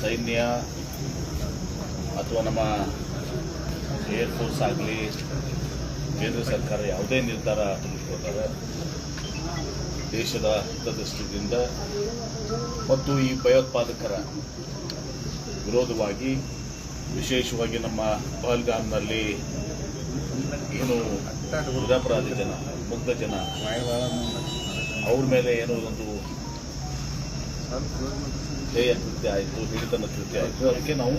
ಸೈನ್ಯ ಅಥವಾ ನಮ್ಮ ಏರ್ಫೋರ್ಸ್ ಆಗಲಿ, ಕೇಂದ್ರ ಸರ್ಕಾರ ಯಾವುದೇ ನಿರ್ಧಾರ ತೆಗೆದುಕೊಳ್ತಾರೆ ದೇಶದ ಹಿತದೃಷ್ಟಿಯಿಂದ ಮತ್ತು ಈ ಭಯೋತ್ಪಾದಕರ ವಿರೋಧವಾಗಿ ವಿಶೇಷವಾಗಿ ನಮ್ಮ ಪಹಲ್ಗಾಮ್ನಲ್ಲಿ ಏನು ನಿರಪರಾಧಿ ಜನ, ಮುಗ್ಧ ಜನ, ಅವ್ರ ಮೇಲೆ ಏನೋ ಒಂದು ಹೇಯ ಕೃತ್ಯ ಆಯಿತು, ಹಿಡಿತನ ಕೃತ್ಯ ಆಯಿತು. ಅದಕ್ಕೆ ನಾವು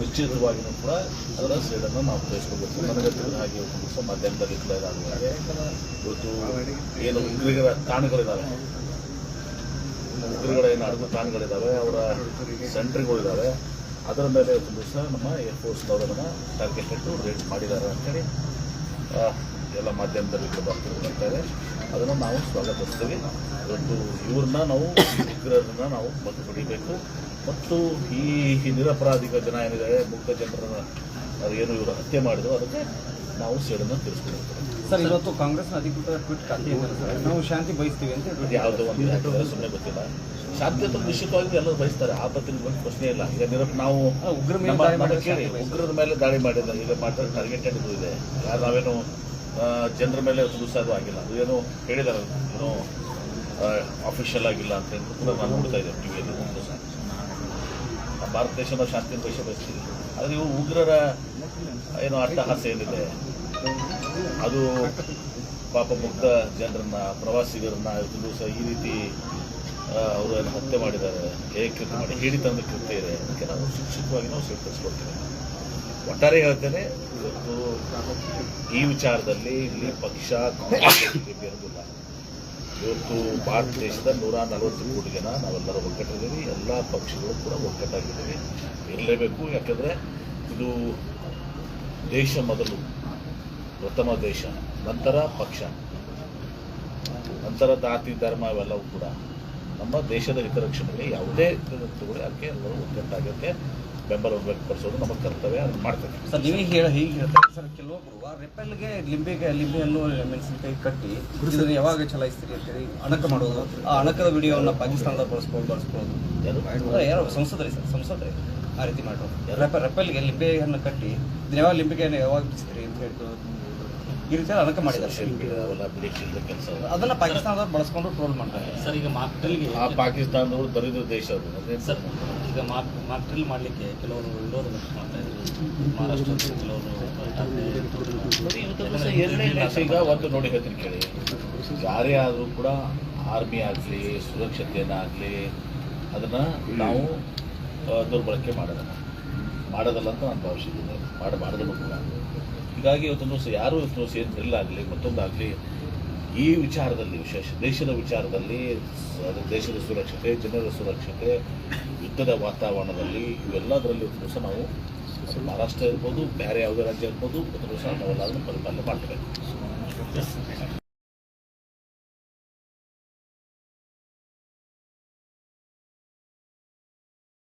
ನಿಶ್ಚಿತವಾಗಿಯೂ ಕೂಡ ಅದರ ಸೇಡನ್ನು ನಾವು ತೋರಿಸ್ಕೋಬೇಕು ನನಗೆ ತಿಳಿದ ಹಾಗೆ ಇವತ್ತು ದಿವಸ ಮಧ್ಯಾಹ್ನದಲ್ಲಿ ಡಿಕ್ಲೇರ್ ಆಗುವಾಗ ಇವತ್ತು ಏನು ಉಗ್ರಿಗರ ತಾಣಗಳಿದ್ದಾವೆ ಉಗ್ರಗಳ ಏನು ಅಡುಗೆ ತಾಣಗಳಿದ್ದಾವೆ ಅವರ ಸೆಂಟ್ರಿಗಳಿದ್ದಾವೆ ಅದರ ಮೇಲೆ ಒಂದು ದಿವಸ ನಮ್ಮ ಏರ್ಫೋರ್ಸ್ನವರನ್ನು ಟಾರ್ಗೆಟ್ ಇಟ್ಟು ರೇಟ್ ಮಾಡಿದ್ದಾರೆ ಅಂತೇಳಿ ಎಲ್ಲ ಮಾಧ್ಯಮದಲ್ಲಿ ಕೂಡ ಬರ್ತಿರ್ತಾ ಇದೆ. ಅದನ್ನು ನಾವು ಸ್ವಾಗತಿಸ್ತೀವಿ ಒಂದು ಇವ್ರನ್ನ ನಾವು ಉಗ್ರರನ್ನ ನಾವು ಬಂದು ಹೊಡಿಬೇಕು ಮತ್ತು ಈ ನಿರಪರಾಧಿಕ ಜನ ಏನಿದ್ದಾರೆ ಮುಗ್ಧ ಜನರನ್ನ ಏನು ಇವರು ಹತ್ಯೆ ಮಾಡಿದ್ರು ಅದಕ್ಕೆ ನಾವು ಸೇಡನ್ನು ತಿಳಿಸ್ಕೊಡ್ತೀವಿ ಸರ್ ಇವತ್ತು ಕಾಂಗ್ರೆಸ್ನ ಅಧಿಕೃತ ಟ್ವೀಟ್ ಖಾತೆ ನಾವು ಶಾಂತಿ ಬಯಸ್ತೀವಿ ಅಂತ ಯಾವುದೋ ಒಂದು ಸುಮ್ಮನೆ ಗೊತ್ತಿಲ್ಲ. ಶಾಂತಿಯುತ ನಿಶ್ಚಿತವಾಗಿ ಎಲ್ಲರೂ ಬಯಸ್ತಾರೆ ಆಪತ್ತಿನ ಬಗ್ಗೆ ಪ್ರಶ್ನೆ ಇಲ್ಲ. ಈಗ ನಿರಪ್ ನಾವು ಶಾಂತಿ. ಉಗ್ರರ ಮೇಲೆ ದಾಳಿ ಮಾಡಿದ ಈಗ ಮಾತ್ರ ಟಾರ್ಗೆಟೆಡ್ ಇದು ಇದೆ. ಯಾರು ನಾವೇನು ಜನರ ಮೇಲೆ ಅದು ಆಗಿಲ್ಲ. ಅದು ಏನೋ ಹೇಳಿದಾರೆ. ಏನೋ ಅಫಿಷಿಯಲ್ ಆಗಿಲ್ಲ ಅಂತ ಹೇಳಿ ಕೂಡ ನಾನು ನೋಡ್ತಾ ಇದ್ದೆ ಟಿವಿಯಲ್ಲಿ ಒಂದು ದಿವಸ ನಮ್ಮ ಭಾರತ ದೇಶ ನಾವು ಶಾಂತಿಯನ್ನು ಬಯಸ ಬಯಸ್ತೀವಿ ಆದರೆ ಇವು ಉಗ್ರರ ಏನು ಅಟ್ಟಹಾಸ ಏನಿದೆ? ಅದು ಪಾಪ ಮುಕ್ತ ಜನರನ್ನ, ಪ್ರವಾಸಿಗರನ್ನ ದಿವಸ ಈ ರೀತಿ ಅವರು ಏನು ಹತ್ಯೆ ಮಾಡಿದ್ದಾರೆ. ಹೇಗೆ ಕೃತ್ಯ ಮಾಡಿ ಹಿಡಿತಂದ ಕೃತ್ಯ ಇದೆ. ಅದಕ್ಕೆ ನಾವು ಶಿಕ್ಷಿತವಾಗಿ ನಾವು ಸ್ವೀಕರಿಸ್ಕೊಳ್ತೇವೆ ಒಟ್ಟಾರೆ ಹೇಳ್ತೇನೆ ಇವತ್ತು ಈ ವಿಚಾರದಲ್ಲಿ ಇಲ್ಲಿ ಪಕ್ಷ, ಕಾಂಗ್ರೆಸ್, ಬಿಜೆಪಿ ಇವತ್ತು ಭಾರತ ದೇಶದ ನೂರ ನಲವತ್ತು ಕೋಟಿ ಜನ, ನಾವೆಲ್ಲರೂ ಒಗ್ಗಟ್ಟಿದ್ದೀವಿ, ಎಲ್ಲ ಪಕ್ಷಗಳು ಕೂಡ ಒಗ್ಗಟ್ಟಾಗಿದ್ದೀವಿ. ಇರಲೇಬೇಕು, ಯಾಕಂದರೆ ಇದು ದೇಶ ಮೊದಲು, ಪ್ರಥಮ ದೇಶ, ನಂತರ ಪಕ್ಷ, ನಂತರ ಜಾತಿ, ಧರ್ಮ ಇವೆಲ್ಲವೂ ಕೂಡ ನಮ್ಮ ದೇಶದ ಹಿತರಕ್ಷಣೆಗೆ ಯಾವುದೇ ಅದಕ್ಕೆ ಎಲ್ಲರೂ ಒಗ್ಗಟ್ಟಾಗಕ್ಕೆ ಬೆಂಬಲ ವ್ಯಕ್ತಪಡಿಸೋದು ನಮ್ಮ ಕರ್ತವ್ಯ ಅದನ್ನು ಮಾಡ್ತೇವೆ. ಸರ್ ನೀವೇ ಹೇಳ ಹೀಗೆ ಹೇಳ್ತಾರೆ ಸರ್ ಕೆಲವೊಬ್ಬರು ಆ ರೆಪೆಲ್ಗೆ ಲಿಂಬೆಗೆ ಲಿಂಬೆಯನ್ನು ಮೆಣಸಿನಕಾಯಿ ಕಟ್ಟಿ ಇದನ್ನು ಯಾವಾಗ ಚಲಾಯಿಸ್ತೀರಿ ಅಂತೇಳಿ ಅಣಕ ಮಾಡೋದು ಆ ಅಣಕದ ವಿಡಿಯೋವನ್ನು ಪಾಕಿಸ್ತಾನದ ಬಳಸ್ಬೋದು ಬಳಸ್ಬೋದು. ಯಾರು? ಸಂಸದರಿ ಸರ್ ಸಂಸದರಿ ಆ ರೀತಿ ಮಾಡೋದು ರೆಪ ರೆಪೆಲ್ಗೆ ಲಿಂಬೆಯನ್ನು ಕಟ್ಟಿ ಇದನ್ನ ಯಾವಾಗ ಲಿಂಬೆಗೆ ಯಾವಾಗ ಬಿಡಿಸ್ತೀರಿ ಅಂತ ಹೇಳಿ ಈ ರೀತಿ ಅದಕ್ಕೆ ಮಾಡಿದ್ದಾರೆ. ಅದನ್ನ ಪಾಕಿಸ್ತಾನದವ್ರು ಬಳಸ್ಕೊಂಡು ಟ್ರೋಲ್ ಮಾಡ್ತಾರೆ. ಸರ್ ಈಗ ಆ ಪಾಕಿಸ್ತಾನದವರು ದರಿದ್ರ ದೇಶ ಅದು. ಸರ್ ಈಗ ಮಾಕ್ ಮಾಕ್ ಡ್ರಿಲ್ ಮಾಡಲಿಕ್ಕೆ ಕೆಲವರು ವಿರೋಧ ಮಾಡ್ತಾ ಇದ್ರು ಕೆಲವರು ಎರಡನೇ ಈಗ ಒಂದು ನೋಡಿ ಹೇಳ್ತೀನಿ ಕೇಳಿ. ಯಾರೇ ಆದರೂ ಕೂಡ ಆರ್ಮಿ ಆಗಲಿ ಸುರಕ್ಷತೆಯನ್ನಾಗಲಿ ಅದನ್ನು ನಾವು ದುರ್ಬಳಕೆ ಮಾಡೋದಲ್ಲ. ಮಾಡೋದಲ್ಲ ಅಂತ ನಾನು ಭಾವಿಸಿದ್ದೀನಿ ಮಾಡಬಾರ್ದು ಕೂಡ ಹೀಗಾಗಿ ಇವತ್ತೊಂದು ದಿವಸ ಯಾರು ಇವತ್ತು ಮತ್ತೊಂದಾಗಲಿ ಈ ವಿಚಾರದಲ್ಲಿ, ವಿಶೇಷ, ದೇಶದ ವಿಚಾರದಲ್ಲಿ ದೇಶದ ಸುರಕ್ಷತೆ, ಜನರ ಸುರಕ್ಷತೆ, ಯುದ್ಧದ ವಾತಾವರಣದಲ್ಲಿ, ಇವೆಲ್ಲದರಲ್ಲಿ ಒಂದು ದಿವಸ ನಾವು ಮಹಾರಾಷ್ಟ್ರ ಇರ್ಬೋದು, ಬೇರೆ ಯಾವುದೇ ರಾಜ್ಯ ಇರ್ಬೋದು ಇವತ್ತು ದಿವಸ ನಾವೆಲ್ಲದನ್ನು ಪರಿಪಾಲನೆ ಮಾಡಬೇಕು.